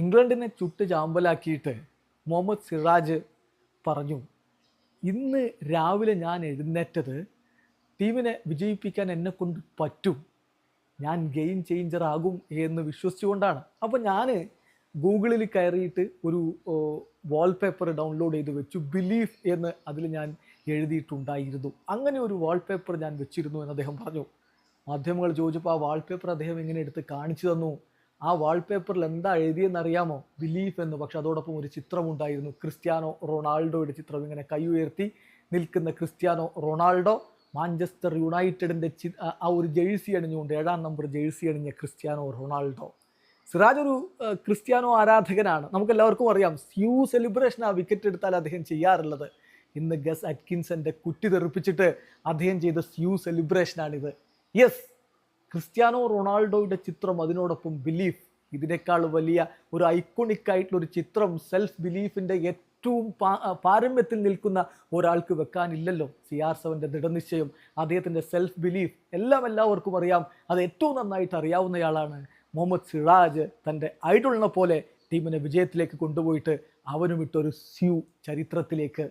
ഇംഗ്ലണ്ടിനെ ചുട്ട് ചാമ്പലാക്കിയിട്ട് മുഹമ്മദ് സിറാജ് പറഞ്ഞു ഇന്ന് രാവിലെ ഞാൻ എഴുന്നേറ്റത് ടീമിനെ വിജയിപ്പിക്കാൻ എന്നെ കൊണ്ട് പറ്റും. ഞാൻ ഗെയിം ചേഞ്ചർ ആകും എന്ന് വിശ്വസിച്ചുകൊണ്ടാണ്. അപ്പോൾ ഞാൻ ഗൂഗിളിൽ കയറിയിട്ട് ഒരു വാൾപേപ്പർ ഡൗൺലോഡ് ചെയ്ത് വെച്ചു. ബിലീഫ് എന്ന് അതിൽ ഞാൻ എഴുതിയിട്ടുണ്ടായിരുന്നു. അങ്ങനെ ഒരു വാൾപേപ്പർ ഞാൻ വെച്ചിരുന്നു എന്ന് അദ്ദേഹം പറഞ്ഞു. മാധ്യമങ്ങൾ ചോദിച്ചപ്പോൾ ആ വാൾപേപ്പർ അദ്ദേഹം എങ്ങനെ എടുത്ത് കാണിച്ചു തന്നു? ആ വാൾപേപ്പറിൽ എന്താ എഴുതിയെന്നറിയാമോ? ബിലീഫ് എന്ന്. പക്ഷെ അതോടൊപ്പം ഒരു ചിത്രമുണ്ടായിരുന്നു. ക്രിസ്ത്യാനോ റൊണാൾഡോയുടെ ചിത്രം. ഇങ്ങനെ കൈ ഉയർത്തി നിൽക്കുന്ന ക്രിസ്ത്യാനോ റൊണാൾഡോ മാഞ്ചസ്റ്റർ യുണൈറ്റഡിന്റെ ആ ഒരു ജേഴ്സി അണിഞ്ഞുകൊണ്ട് ഏഴാം നമ്പർ ജേഴ്സി അണിഞ്ഞ ക്രിസ്ത്യാനോ റൊണാൾഡോ. സിറാജ് ഒരു ക്രിസ്ത്യാനോ ആരാധകനാണ്. നമുക്കെല്ലാവർക്കും അറിയാം. സ്യൂ സെലിബ്രേഷൻ ആ വിക്കറ്റ് എടുത്താൽ അദ്ദേഹം ചെയ്യാറുള്ളത്. ഇന്ന് ഗസ് അറ്റ്കിൻസന്റെ കുറ്റി തെറിപ്പിച്ചിട്ട് അദ്ദേഹം ചെയ്ത സ്യൂ സെലിബ്രേഷനാണിത് യെസ് ക്രിസ്ത്യാനോ റൊണാൾഡോയുടെ ചിത്രം അതിനോടൊപ്പം ബിലീഫ് ഇതിനേക്കാൾ വലിയ ഒരു ഐക്കോണിക് ആയിട്ടുള്ള ഒരു ചിത്രം സെൽഫ് ബിലീഫിന്റെ ഏറ്റവും പാരമ്യത്തിൽ നിൽക്കുന്ന ഒരാൾക്ക് വെക്കാനില്ലല്ലോ. സി ആർ സെവന്റെ ദൃഢനിശ്ചയം അദ്ദേഹത്തിന്റെ സെൽഫ് ബിലീഫ് എല്ലാം എല്ലാവർക്കും അറിയാം. അത് ഏറ്റവും നന്നായിട്ട് അറിയാവുന്നയാളാണ് മുഹമ്മദ് സിറാജ്. തന്റെ ഐഡോളിനെ പോലെ ടീമിനെ വിജയത്തിലേക്ക് കൊണ്ടുപോയിട്ട് അവനും ഇട്ടൊരു സ്യൂ ചരിത്രത്തിലേക്ക്